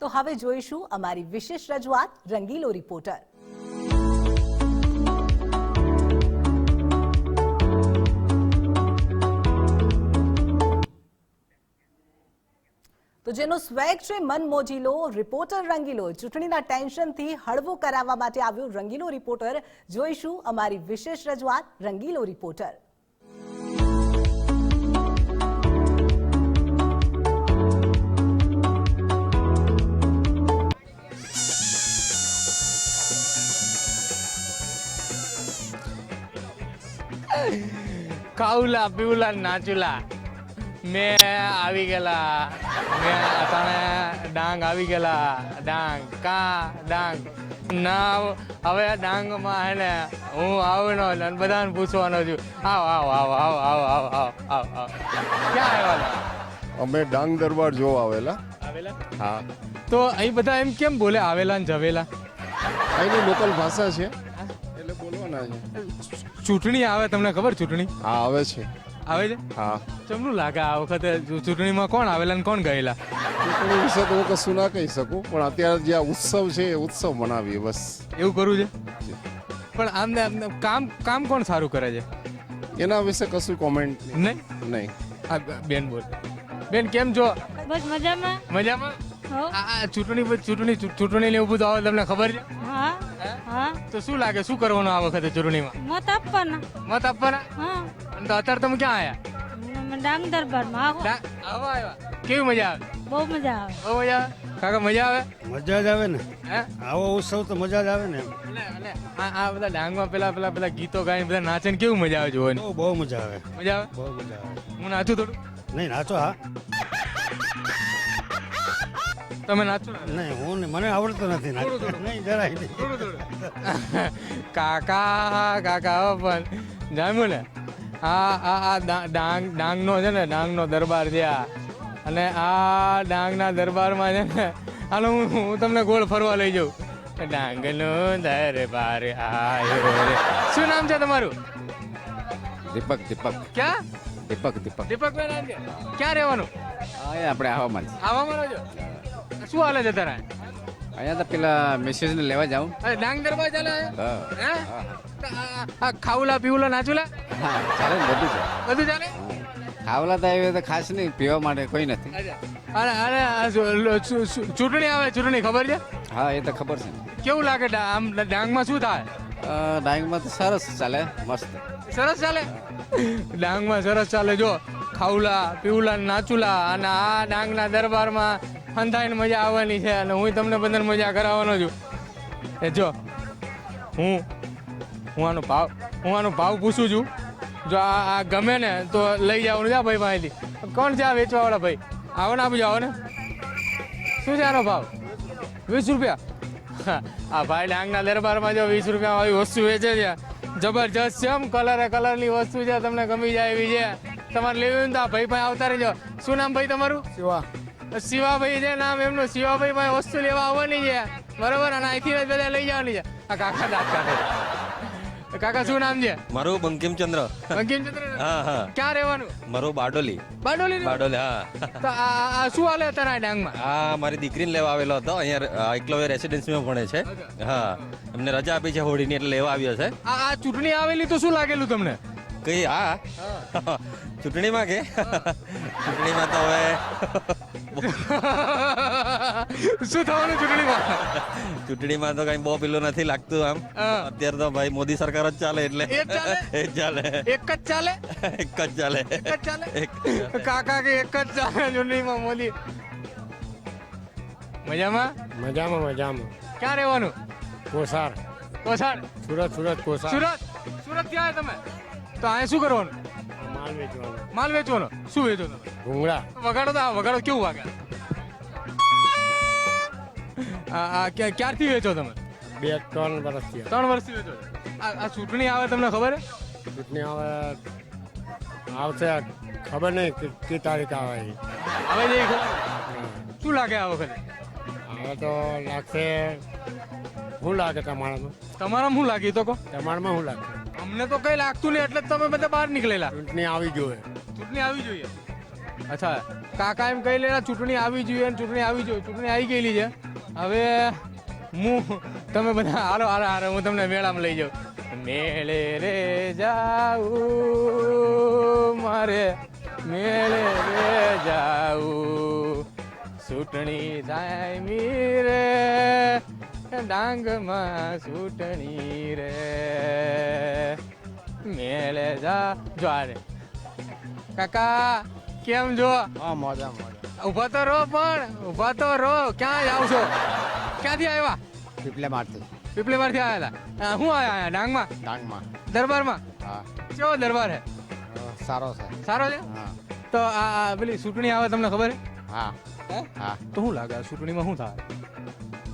તો હવે જોઈશું અમારી વિશેષ રજૂઆત, રંગીલો રિપોર્ટર. તો જેનો સ્વેગ છે, મન મોજીલો, રિપોર્ટર રંગીલો. ચૂંટણીના ટેન્શનથી હળવું કરાવવા માટે આવ્યો રંગીલો રિપોર્ટર. જોઈશું અમારી વિશેષ રજૂઆત, રંગીલો રિપોર્ટર. ખાઉલા પીઉલા નાચુલા. મેં આવી ગયેલા. મેં અટાણે ડાંગ આવી ગયેલા. ડાંગ કા ડાંગ? ના હવે ડાંગમાં હે ને હું આવનો ને બધાને પૂછવાનો છું. આવ આવ આવ આવ આવ આવ આવ આવ આવ. ક્યાં આવ્યા અમે ડાંગ દરબાર જોવા આવેલા. આવેલા? હા. તો અહીં બધા એમ કેમ બોલે આવેલા ને જવેલા? અહીંની લોકલ ભાષા છે. એટલે બોલવાના છે. ચૂંટણી આવે તમને ખબર ચૂંટણી? હા આવે છે. આવે છે? હા. ચમનું લાગે આ વખતે ચૂંટણીમાં કોણ આવેલા ને કોણ ગયેલા? ચૂંટણી વિશે તો હું કશું ના કહી શકું પણ અત્યારે જે આ ઉત્સવ છે એ ઉત્સવ મનાવીએ બસ. એવું કરવું છે? પણ આમ ને કામ કામ કોણ સારું કરે છે? એના વિશે કશું કોમેન્ટ નહીં? નહીં. હા બેન બોલ. બેન કેમ છો? બસ મજામાં. મજામાં? આ ચૂંટણી પર- ચૂંટણી ચૂંટણી ને એવું બધું આવે તમને ખબર છે? હા હા? તો શું લાગે શું કરવાનું આ વખતે ચૂંટણીમાં? મત આપવાના. મત આપવાના? હા. તો અત્યારે તમે ક્યાં આયા? અમે ડાંગ દરબારમાં આવો. આવ્યા. કેવી મજા આવે? બહુ મજા આવે. બહુ મજા આવે? કાકા મજા આવે? મજા જ આવે ને. હે? આવો ઉત્સવ તો મજા જ આવે ને. આ આ બધા ડાંગમાં પેલા પેલા પેલા ગીતો ગાઈને બધા નાચે ને કેવું મજા આવે જોવાની? બહુ બહુ મજા આવે. મજા આવે? બહુ મજા આવે. હું નાચું થોડું? નહીં નાચો હા. તમે નાચો નહીં હું નહીં મને આવડતું નથી. નહીં જરાય નહીં. કાકા કાકા પણ. જામ્યું ને? આ આ આ ડાંગ ડાંગનો છે ને ડાંગનો દરબાર છે આ. અને આ ડાંગના દરબારમાં છે ને હાલો હું હું તમને ગોળ ફરવા લઈ જાઉં. ડાંગનો દરબાર આયો રે. શું નામ છે તમારું? દીપક દીપક. ક્યાં? દીપક દીપક. દીપકભાઈ નામ છે. ક્યાં રહેવાનું? અહીંયા આપણે આવામાં જ. આવામાં રહો છો શું હાલે છે તારા? અહીંયા તો પેલા મેસેજ ને લેવા જાઉં. અરે ડાંગ દરબાર ચાલે હા. આ- ખાઉલા પીવલા નાચુલા? હા ચાલે ને બધું છે બધું ચાલે? ખાવલા તો આવી તો ખાસ નહીં પીવા માટે કોઈ નથી. અરે અરે ચૂંટણી આવે ચૂંટણી ખબર છે? હા એ તો ખબર છે. કેવું લાગે આમ ડાંગમાં શું થાય? ડાંગમાં તો સરસ ચાલે મસ્ત. સરસ ચાલે? ડાંગમાં સરસ ચાલે જો ખાઉલા પીવલા નાચુલા અને આ ડાંગના દરબારમાં હંધાઈને મજા આવવાની છે અને હું તમને બધાને મજા કરાવવાનો છું. એ જો, હું હું આનો ભાવ, હું આનો ભાવ પૂછું છું. જો આ આ ગમે ને તો લઈ જવાનું છે ભાઈ પાસેથી. કોણ છે આ વેચવાવાળા ભાઈ? આવો ને આપજો આવો ને. શું છે આનો ભાવ? વીસ રૂપિયા? આ ભાઈ ડાંગના દરબારમાં જો વીસ રૂપિયા આવી વસ્તુ વેચે છે. જબરજસ્ત છે આમ કલરે કલરની વસ્તુ છે, તમને ગમી જાય એવી છે. તમારે લેવી હોય તો આ ભાઈ ભાઈ આવતા રહેજો. શું નામ ભાઈ તમારું? શિવા. શિવાભાઈ છે નામ એમનું શિવાભાઈ પાસે વસ્તુ લેવા આવવાની છે. બરોબર? અને અહીંથી જ બધા લઈ જવાની છે. આ કાકા દાદા કાકા શું નામ છે? મારું બંકિમચંદ્ર. હા હા. ક્યાં રહેવાનું? મારું બારડોલી. બારડોલી બારડોલી હા. તો આ શું હાલે તારા ડાંગમાં? આ મારી દીકરીને લેવા આવેલો હતો. અહીંયા એકલવ્ય રેસિડેન્સીમાં ભણે છે. હા. એમને રજા આપી છે હોળીની એટલે લેવા આવ્યો છે. આ આ ચૂંટણી આવેલી તો શું લાગેલું તમને? કઈ હા. ચૂંટણીમાં કે? ચૂંટણીમાં તો હવે શું થવાનું ચૂંટણીમાં? ચૂંટણીમાં તો કઈ બહુ પેલું નથી લાગતું આમ. અત્યારે તો ભાઈ મોદી સરકાર જ ચાલે એટલે. એ જ ચાલે? એ જ ચાલે. એક જ ચાલે? એક જ ચાલે. એક જ ચાલે? એક જ ચાલે. કાકા કે એક જ ચાલે ચૂંટણીમાં મોદી? મજામાં? મજામાં મજામાં. ક્યાં રહેવાનું? કોસાર. કોસાર? સુરત સુરત કોસાર. સુરત? સુરત ક્યાં તમે? તો અહીંયા શું કરવાનું? માલ વેચવાનો. માલ વેચવાનો? શું વેચો તમે? ભૂંગળા વગાડો તો આ વગાડો કેવું વાગે? આ આ ક્યાં- ક્યારથી વેચો તમે? બે ત્રણ વર્ષથી ત્રણ વર્ષથી વેચો? છો? આ આ ચૂંટણી આવે તમને ખબર છે ચૂંટણી આવે આવશે ખબર નહીં કે કઈ તારીખ આવે એ. હવે ખબર? શું લાગે આ વખતે? હવે તો લાગશે શું લાગે તમારામાં? તમારા શું લાગે એ તો કહો. તમારામાં શું લાગે? અમને તો કઈ લાગતું નહીં એટલે જ તમે બધા બહાર નીકળેલા. ચૂંટણી આવી જોઈએ ચૂંટણી આવી જોઈએ. અચ્છા, કાકા એમ કહી લેના, ચૂંટણી આવી જોઈએ અને ચૂંટણી આવી જોઈએ. ચૂંટણી આવી ગયેલી છે. હવે હું, તમે બધા હારો હારો હારો હું તમને મેળામાં લઈ જાઉં. મેળે રે જાઉં, મારે મેળે રે જાઉં. ચૂંટણી થાય મીરે ડાંગમાં ચૂંટણી રે. મેળે જા દ્વારે કાકા કેમ જો હા મજા મજા ઊભા તો રહો પણ ઊભા તો રહો. ક્યાં જાવ છો? ક્યાંથી આવ્યા? પીપલે મારથી પીપલે મારથી આવ્યા હતા હું આવ્યા અહીંયા? ડાંગમાં? ડાંગમાં. દરબારમાં? હા. કેવો દરબાર હે? સારો છે. સારો છે? હા. તો આ આ પેલી ચૂંટણી આવે તમને ખબર હા. હે? હા. તો શું લાગે ચૂંટણીમાં શું થાય?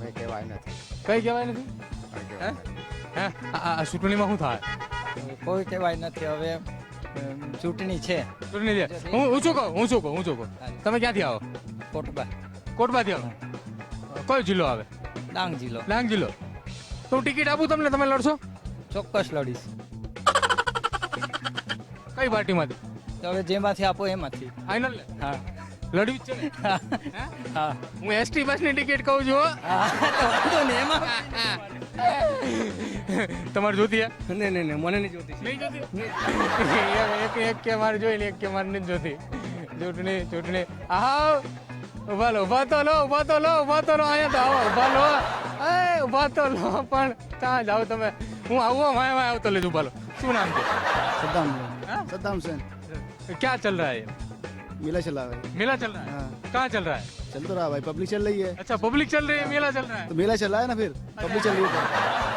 કઈ કહેવાય નથી. કઈ કહેવાય નથી? કંઈ હે? ચૂંટણીમાં શું થાય? કોઈ કહેવાય નથી. હવે ચૂંટણી છે. ચૂંટણી છે. હું હું શું કહું? હું શું કહું? હું શું કહું? તમે ક્યાંથી આવો? કોટબા કોટબાથી આવો? કયો જિલ્લો આવે? ડાંગ જિલ્લો. ડાંગ જિલ્લો. તો ટિકિટ આપું તમને? તમે લડશો? ચોક્કસ લડીશ. કઈ પાર્ટીમાંથી? હવે જેમાંથી આપો એમાંથી. ફાઇનલ? હા. લડ્યું જ છે હા. હું? એસટી બસની ટિકિટ કહું છું વાંધો તમારે જોતી ને ને ને મને નહીં જોતી. નહીં જોતી? એક એક કે મારે જોઈ એક કે મારે નહીં જોતી. ચૂંટણી ચૂંટણી. આવ ઊભા લો ઊભા તો લો ઊભા તો લો ઊભા તો લો અહીંયા તો આવો ઊભા લો. એ ઊભા તો લો પણ ત્યાં જાઓ તમે? હું આવું માય વાય આવતો લેજો ઊભા લો. શું નામ છે? સદ્દામ સદ્દામ સેન. ક્યાં ચાલ રહા હે मेला चला है मेला चल रहा है हाँ। कहाँ चल रहा है चल तो रहा भाई पब्लिक चल रही है अच्छा पब्लिक चल रही है मेला चल रहा तो मेला चल रहा है ना फिर पब्लिक चल रही है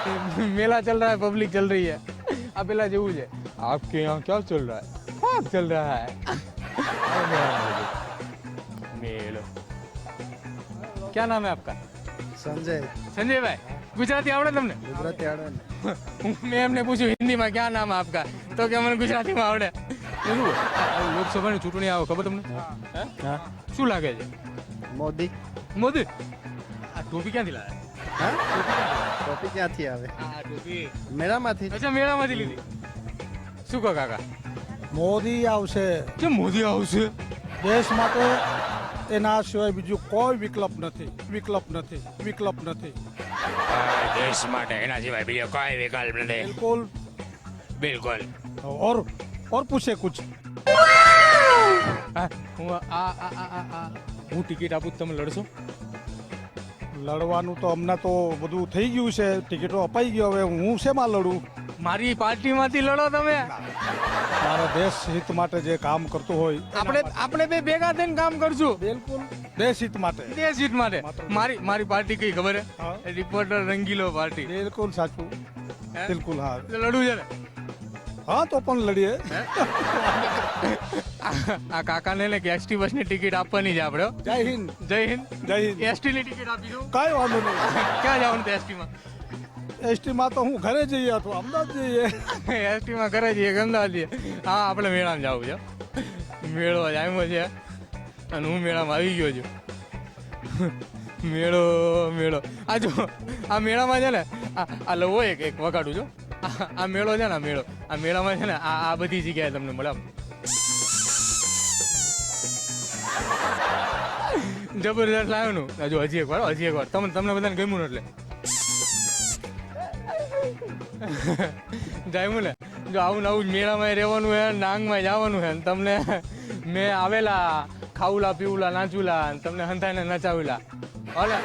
तो। है मेला चल रहा है पब्लिक चल रही है આ પેલા જેવું છે आपके यहाँ क्या चल रहा है हाँ चल रहा है अरे मेरा नाम है। मेलो क्या नाम है आपका संजय संजय भाई ગુજરાતી આવડે તમને गुजराती आड़न મેં એમને પૂછ્યું હિન્દીમાં ક્યાં નામ है आपका તો કે મને ગુજરાતીમાં આવડે શું લોકસભાની ચૂંટણી આવે ખબર તમને? હે? શું લાગે છે? મોદી. મોદી? આ ટોપી ક્યાંથી લાવ્યા હા? ટોપી ક્યાંથી આવે? ટોપી. મેળામાંથી. અચ્છા મેળામાંથી લીધી. શું કહો કાકા? મોદી આવશે. કેમ મોદી આવશે? દેશ માટે એના સિવાય બીજું કોઈ વિકલ્પ નથી. વિકલ્પ નથી. વિકલ્પ નથી. દેશ માટે એના સિવાય બીજો કોઈ વિકલ્પ નથી. બિલકુલ. બિલકુલ. ઓર ઓર પૂછે कुछ। હું આ આ આ આ હું ટિકિટ આપું તમે લડશો લડવાનું તો હમણાં તો બધું થઈ ગયું છે ટિકિટો અપાઈ ગયો હવે હું શેમાં લડું? મારી પાર્ટીમાંથી લડો તમે. મારા દેશ હિત માટે જે કામ કરતું હોય આપણે આપણે બે ભેગા થઈને કામ કરશું. બિલકુલ. દેશ હિત માટે. દેશ હિત માટે. મારી મારી પાર્ટી કઈ ખબર હે? રિપોર્ટર રંગીલો પાર્ટી. બિલકુલ સાચું. બિલકુલ હા. લડું લડવું છે હા તો પણ લડીએ. આ- કાકાને ને કે એસટી બસની ટિકિટ આપવાની છે આપણે જય હિન્દ. જય હિન્દ. જય હિન્દ. એસટી ની ટિકિટ આપી દઉં. કાંઈ વાંધો નહીં. ક્યાં જવાનું છે એસટી માં એસટી માં તો હું ઘરે જઈએ અથવા અમદાવાદ જઈએ એસટી માં ઘરે જઈએ અમદાવાદ જઈએ? હા આપણે મેળામાં જવું છે. મેળો આવ્યો છે. અને હું મેળામાં આવી ગયો છું. મેળો મેળો. આ જો આ મેળામાં છે ને આ આ લવો એક એક વગાડું છું. આ મેળો છે ને, આ મેળો. આ મેળામાં છે ને, આ આ બધી જગ્યાએ તમને મળે. જબરદસ્ત લાવ્યો નું હજુ હજી એક વાર હજી એક વાર તમને તમને બધાને ગમ્યું એટલે. જામ્યું ને? જો, આવું ને આવું મેળામાં રહેવાનું હે નાંગમાં જવાનું હે તમને મેં આવેલા ખાવલા પીવલા નાચુલા તમને હંધાઈને નચાવેલા. હાલે